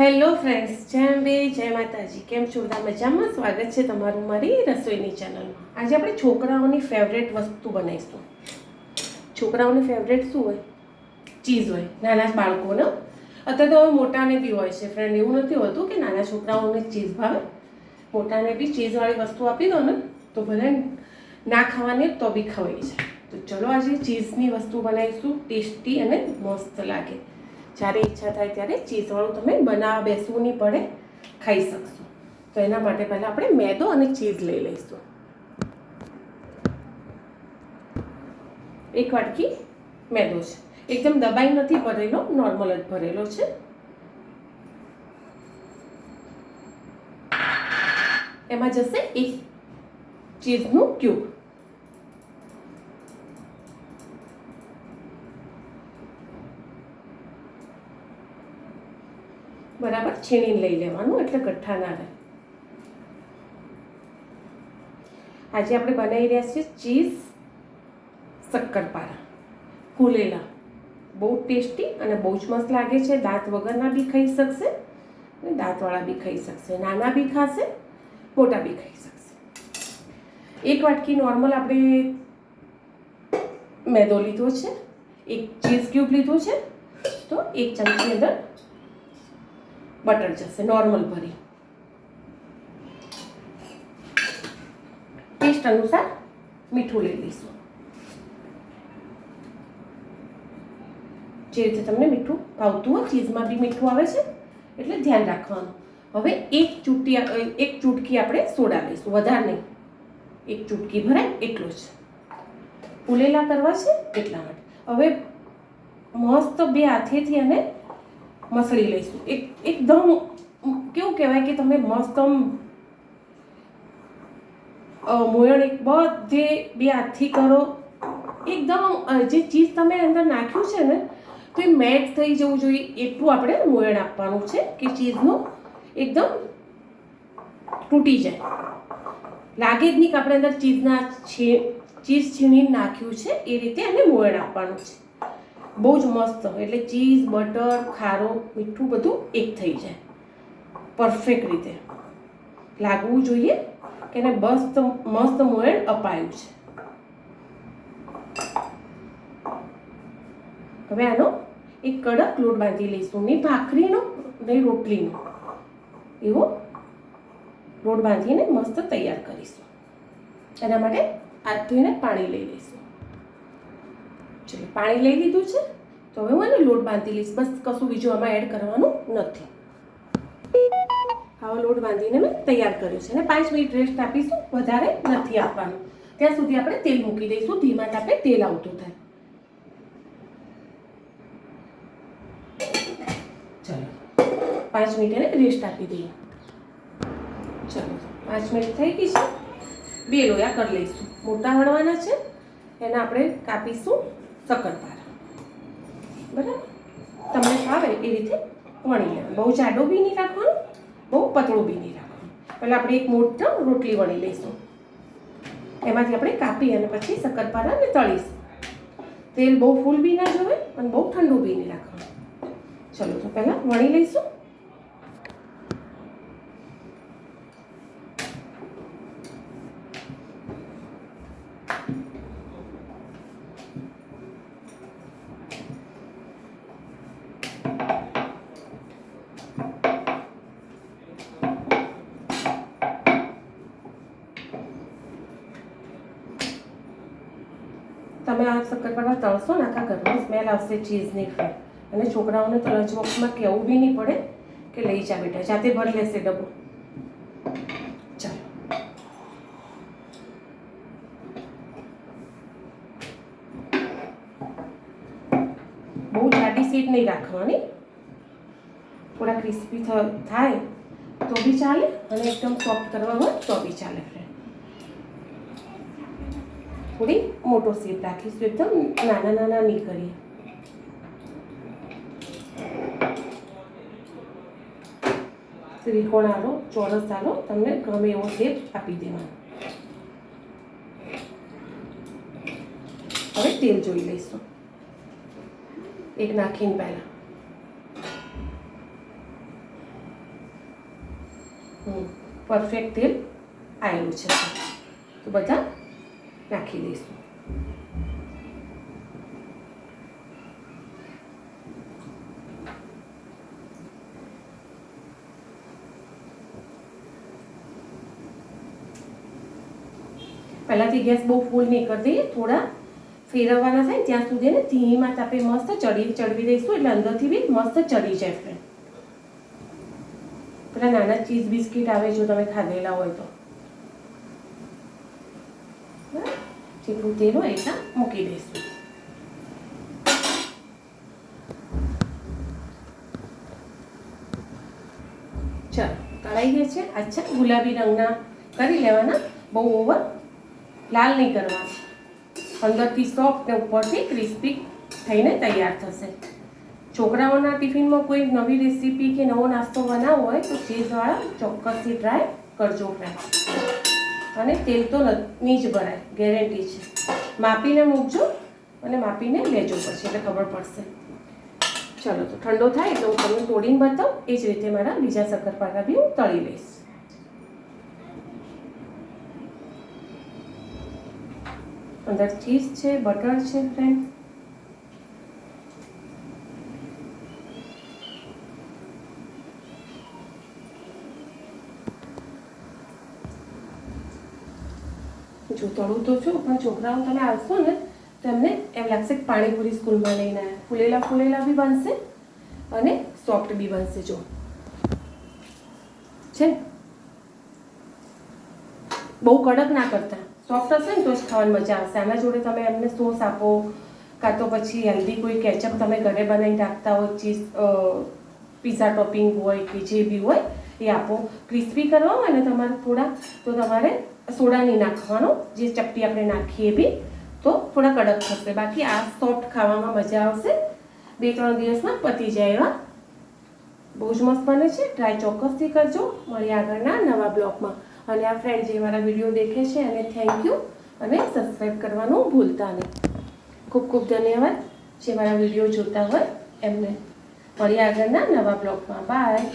Hello friends, જય અંબે, જય માતાજી. કેમ છો? બધા મજામાં? સ્વાગત છે તમારું મારી રસોઈની ચેનલમાં આજે આપણે છોકરાઓની ફેવરેટ વસ્તુ બનાવીશું. છોકરાઓની ફેવરેટ શું હોય? ચીઝ હોય. નાના બાળકોને. અત્યારે તો હવે મોટાને બી હોય છે. ફ્રેન્ડ એવું નથી હોતું કે નાના છોકરાઓને ચીઝ ભાવે. મોટાને બી ચીઝવાળી વસ્તુ આપી દો ને, તો ભલે ના ખાવાની તો બી ખવાઈ જાય તો ચલો આજે ચીઝની વસ્તુ બનાવીશું. ટેસ્ટી અને મસ્ત લાગે. જ્યારે ઈચ્છા થાય ત્યારે ચીઝવાળું તમે બનાવવા બેસવું નહીં પડે, ખાઈ શકશો. તો એના માટે પહેલાં આપણે મેદો અને ચીઝ લઈ લઈશું. એક વાટકી મેદો છે. એકદમ દબાઈ નથી ભરેલો નોર્મલ જ ભરેલો છે. એમાં જશે એક ચીઝનું ક્યુબ બરાબર છીણીને લઈ લેવાનું એટલે ગઠ્ઠા ના રહે. આજે આપણે બનાવી રહ્યા છીએ ચીઝ શક્કરપારા. ફૂલેલા બહુ ટેસ્ટી અને બહુ જ મસ્ત લાગે છે. દાંત વગરના બી ખાઈ શકશે અને દાંતવાળા બી ખાઈ શકશે. નાના બી ખાશે, મોટા બી ખાઈ શકશે. એક વાટકી નોર્મલ આપણે મેદો લીધો છે. એક ચીઝ ક્યુબ લીધું છે. તો એક ચમચી અંદર બટર જશે નોર્મલ ભરી. ટેસ્ટ અનુસાર મીઠું લઈ લઈશું. જે રીતે તમને મીઠું ભાવતું હોય, ચીઝમાં બી મીઠું આવે છે, એટલે ધ્યાન રાખવાનું. હવે એક ચૂંટી, એક ચૂટકી આપણે સોડા લઈશું, વધારે નહીં. એક ચૂટકી ભરાય એટલું જ. ફૂલેલા કરવા છે એટલા માટે. હવે મસ્ત બે હાથેથી અને મસળી લઈશું. એક, એકદમ કેવું કહેવાય કે તમે મસ્ત મોયણ એક બધે બે હાથથી કરો. એકદમ જે ચીઝ તમે અંદર નાખ્યું છે ને, તો એ મેટ થઈ જવું જોઈએ. એટલું આપણે મોયણ આપવાનું છે કે ચીઝનું એકદમ તૂટી જાય. લાગે જ નહીં કે આપણે અંદર ચીઝના છે ચીઝ છીણી નાખ્યું છે. એ રીતે એને મોયણ આપવાનું છે. બહુ જ મસ્ત એટલે ચીઝ, બટર, ખારો, મીઠું બધું એક થઈ જાય. પરફેક્ટ રીતે. લાગવું જોઈએ કે એને મસ્ત મસ્ત મોયણ અપાયું છે. હવે આનો એક કડક લોટ બાંધી લઈશું. નહીં ભાખરીનો, ને રોટલીનો. એવો લોટ બાંધીને મસ્ત તૈયાર કરીશું. એના માટે હાથ એને પાણી લઈ લઈશું. ચલો, પાણી લઈ લીધું છે. તો હવે હું એને લોટ બાંધી લઈશ. બસ કશું બીજું આમાં એડ કરવાનું નથી. આવો લોટ બાંધીને મેં તૈયાર કર્યો છે. અને પાંચ મિનિટ રેસ્ટ આપીશું. વધારે નથી આપવાનું. ત્યાં સુધી આપણે તેલ મૂકી દઈશું. ધીમા તાપે તેલ આવતું થાય. ચલો, પાંચ મિનિટ એને રેસ્ટ આપી દઈએ. ચલો, પાંચ મિનિટ થઈ ગઈ છે. બે લોયા કરી લઈશું. મોટા વણવાના છે. એને આપણે કાપીશું. શક્કરપારા બરાબર? તમને ફાવે એ રીતે વણી લેવાનું. બહુ જાડો બી નહીં રાખવાનું, બહુ પતળું બી નહીં રાખવાનું. પહેલાં આપણે એક મોટો રોટલી વણી લઈશું. એમાંથી આપણે કાપી અને પછી શક્કરપારાને તળીશું. તેલ બહુ ફૂલ બી ના જોવે અને બહુ ઠંડુ બી નહીં રાખવાનું. ચલો, તો પહેલાં વણી લઈશું. તમે આ શક્કરપારા તળશો ને આખા ઘરમાં સ્મેલ આવશે ચીઝની ફ્રેન્ડ અને છોકરાઓને તો લંચ કહેવું બી નહીં પડે કે લઈ જા બેટા, જાતે ભરી લેશે ડબ્બો. બહુ જાડી સીટ નહીં રાખવાની. થોડા ક્રિસ્પી થાય તો બી ચાલે અને એકદમ સોફ્ટ કરવા હોય તો બી ચાલે ફ્રેન્ડ થોડી મોટો શેપ રાખીશું. એકદમ નાના નાના નહીં કરીએ. ત્રિકોણ આલો ચોરસ આલો તમને ગમે એવો શેપ આપી દેવાનો. હવે તેલ જોઈ લઈશું. એક નાખીને પહેલાં. પરફેક્ટ તેલ આવેલું છે. તો બધા નાખી દઈશું પહેલાંથી ગેસ બહુ ફૂલ નહીં કરી દઈએ થોડા ફેરવવાના થાય ત્યાં સુધી ને ધીમા તાપે મસ્ત ચડી, ચડવી દઈશું એટલે અંદરથી બી મસ્ત ચડી જાય ફ્રેન્ડ પેલા નાના ચીઝ બિસ્કિટ આવે જો તમે ખાધેલા હોય તો? જેટલું તેલ એટલા મૂકી દઈશું. ચાલો, કઢાઈ ગયા છે અચ્છા ગુલાબી રંગના. કરી લેવાના, બહુ ઓવર લાલ નહીં કરવાના. અંદરથી સોફ્ટ ને ઉપરથી ક્રિસ્પી થઈને તૈયાર થશે. છોકરાઓના ટિફિનમાં કોઈ નવી રેસીપી કે નવો નાસ્તો બનાવવો હોય તો ચીઝવાળા ચોક્કસથી ટ્રાય કરજો ફ્રેન્ડ અને તેલ તો ન- જ ભરાય ગેરંટી છે. માપીને મૂકજો અને માપીને લેજો પછી, એટલે ખબર પડશે. ચલો, તો ઠંડો થાય એટલે હું તમને તોડીને બતાવું, એ જ રીતે મારા બીજા શક્કરપારા બી હું તળી લઈશ. અંદર ચીઝ છે બટર છે ફ્રેન્ડ તળું તો છું, પણ છોકરાઓ તમે આવશો ને, તો એમને એમ લાગશે કે પાણીપુરી સ્કૂલમાં લઈને આવ્યા ફૂલેલા ફૂલેલા બી બનશે અને સોફ્ટ બી બનશે, જો. છે બહુ કડક ના કરતા. સોફ્ટ હશે ને તો જ ખાવાની મજા આવશે. આના જોડે તમે એમને સોસ આપો, કાં તો પછી હેલ્ધી કોઈ કેચઅપ તમે ઘરે બનાવીને રાખતા હોય, ચીઝ પીઝા ટોપિંગ હોય કે જે બી હોય, એ આપો. ક્રિસ્પી કરવા હોય ને તમારે થોડા, તો તમારે સોડા નહીં નાખવાનો, જે ચપટી આપણે નાખીએ બી, તો થોડા કડક થશે. બાકી આ સોફ્ટ ખાવામાં મજા આવશે. બે ત્રણ દિવસમાં પતી જાય એવા. બહુ જ મસ્ત બને છે. ટ્રાય ચોક્કસથી કરજો. મળીએ આગળના નવા બ્લોગમાં. અને આ ફ્રેન્ડ જે મારા વીડિયો દેખે છે, એને થેન્ક યુ અને સબસ્ક્રાઈબ કરવાનું ભૂલતા નહીં. ખૂબ ખૂબ ધન્યવાદ. જે મારા વીડિયો જોતા હોય, એમને. મળીએ આગળના નવા બ્લોગમાં. બાય